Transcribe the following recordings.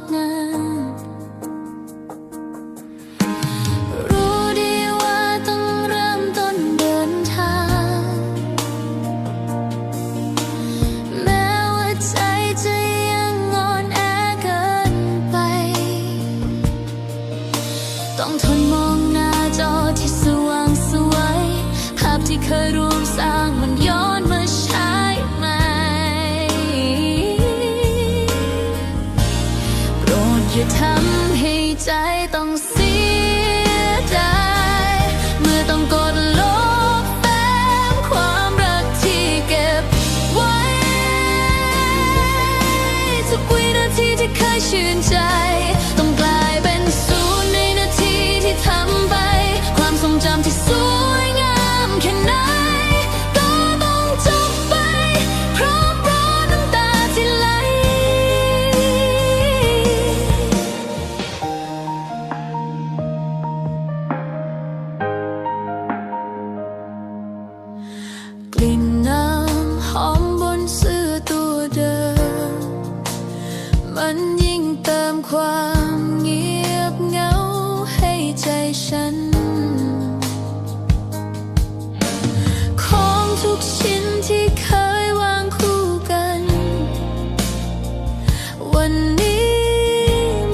ดหน้ารู้ดีว่าต้องเริ่มต้นเดินทาง แม้ว่าใจจะยังงอนแอเกินไป ต้องทน 寻找 วันยิ่งเติมความเงียบเหงาให้ใจฉัน ของทุกชิ้นที่เคยวางคู่กัน วันนี้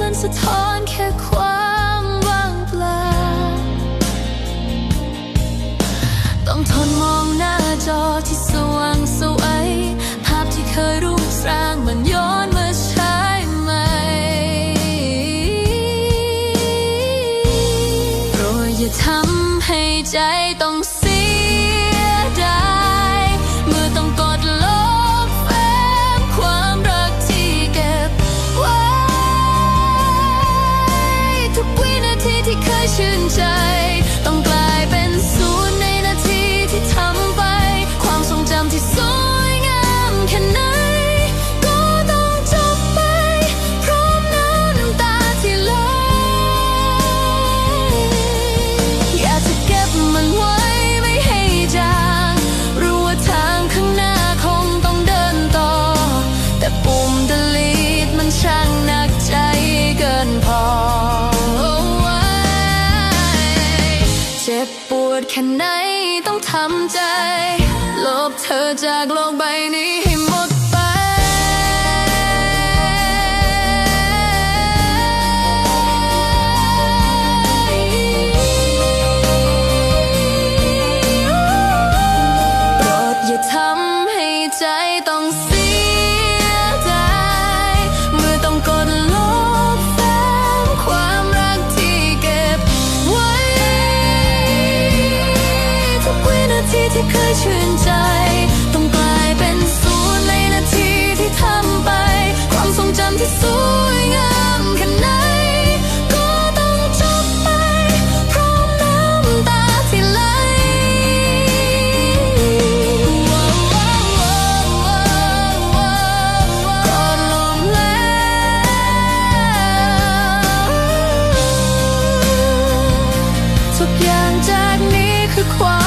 มันสะท้อนแค่ความว่างเปล่า ต้องทนมองหน้าจอที่สูง ทำให้ใจต้องเสียดายเมื่อต้องกดลบแฝงความรักที่เก็บไว้ ทุกวินาทีที่เคยชื่นใจ ต้องทำใจ ลบเธอจากโลกใบนี้ 的狂。